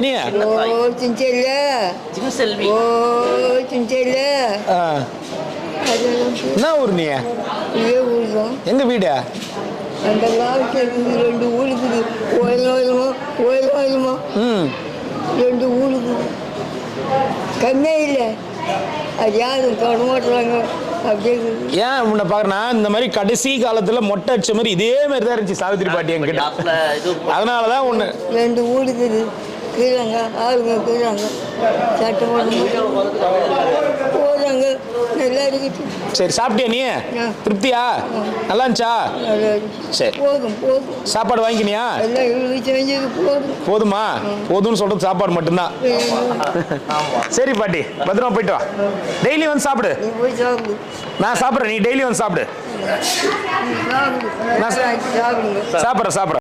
நீ? ஓ சிஞ்சல் சிவசெல்வி ஓ சிஞ்சல் ஆ. அதெல்லாம் பே- என்ன ஊர் நீ? இதே ஊர் தான். எங்க வீடு? அந்த ரெண்டு ஊருக்குது. ஓயில் ஓயிலுமா ஓயில் ஓயிலுமா ம். ரெண்டு ஊருக்குது. கம்மியே இல்லை. யாரும். ஏன் உன்னை பார்க்கறேன்னா இந்த மாதிரி கடைசி காலத்துல மொட்டை அடிச்ச மாதிரி இதே மாதிரி தான் இருந்துச்சு சாவித்திரி பாட்டி என்கிட்ட. லாஸ்ட்ல இது அதனால தான் ஒன்று ரெண்டு ஊருக்குது கீழங்க ஆளுங்க கீழாங்க. சட்டை சரி சாப்பிட்டியா நீ. திருப்தியா? நல்லா இருந்துச்சா. சரி. சாப்பாடு வாங்கிக்கினியா போதும். போதுமா? போதும்னு சொல்றது சாப்பாடு மட்டும்தான். சரி பாட்டி. பத்திரமா போயிட்டு வா. டெய்லி வந்து சாப்பிடு. நீ போய் சாப்பிடு. நான் சாப்பிட்றேன். நீ டெய்லி வந்து சாப்பிடு. நீ சாப்பிடு.